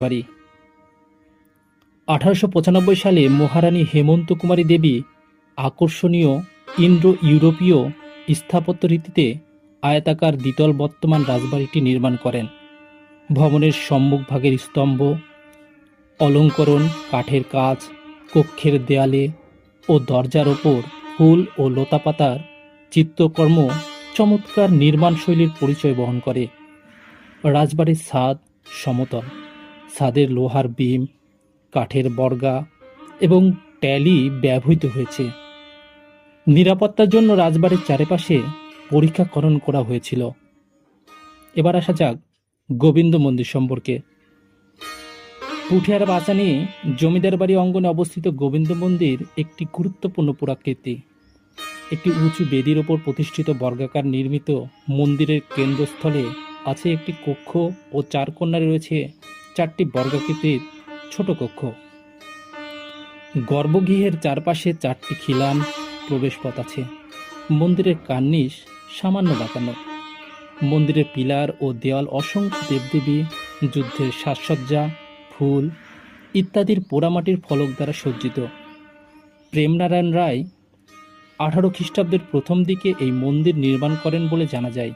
বাড়ি। আঠারোশো সালে মহারানী হেমন্ত কুমারী দেবী আকর্ষণীয় ইন্ডো ইউরোপীয় স্থাপত্য রীতিতে আয়তাকার দ্বিতল বর্তমান রাজবাড়িটি নির্মাণ করেন। ভবনের সম্মুখভাগের স্তম্ভ, অলঙ্করণ, কাঠের কাজ, কক্ষের দেয়ালে ও দরজার ওপর ফুল ও লতাপাতার চিত্রকর্ম চমৎকার নির্মাণ শৈলীর পরিচয় বহন করে। রাজবাড়ির ছাদ সমতল। ছাদের লোহার বিম, কাঠের বর্গা এবং ট্যালি ব্যবহৃত হয়েছে। নিরাপত্তার জন্য রাজবাড়ির চারিপাশে পরীক্ষাকরণ করা হয়েছিল। এবার আসা যাক গোবিন্দ মন্দির সম্পর্কে। পুঠিয়ার বাঁচানি জমিদার বাড়ি অঙ্গনে অবস্থিত গোবিন্দ মন্দির একটি গুরুত্বপূর্ণ পুরাকৃতি। একটি উঁচু বেদির ওপর প্রতিষ্ঠিত বর্গাকার নির্মিত মন্দিরের কেন্দ্রস্থলে আছে একটি কক্ষ ও চার কন্যারে রয়েছে চারটি বর্গাকৃতির ছোট কক্ষ। গর্ভগৃহের চারপাশে চারটি খিলান প্রবেশপথ আছে। মন্দিরের কার্নিশ সামান্য বাঁকানো। মন্দিরের পিলার ও দেওয়াল অসংখ্য দেবদেবী, যুদ্ধের সাজসজ্জা, ফুল ইত্যাদির পোড়ামাটির ফলক দ্বারা সজ্জিত। প্রেমনারায়ণ রায় আঠারো খ্রিস্টাব্দের প্রথম দিকে এই মন্দির নির্মাণ করেন বলে জানা যায়।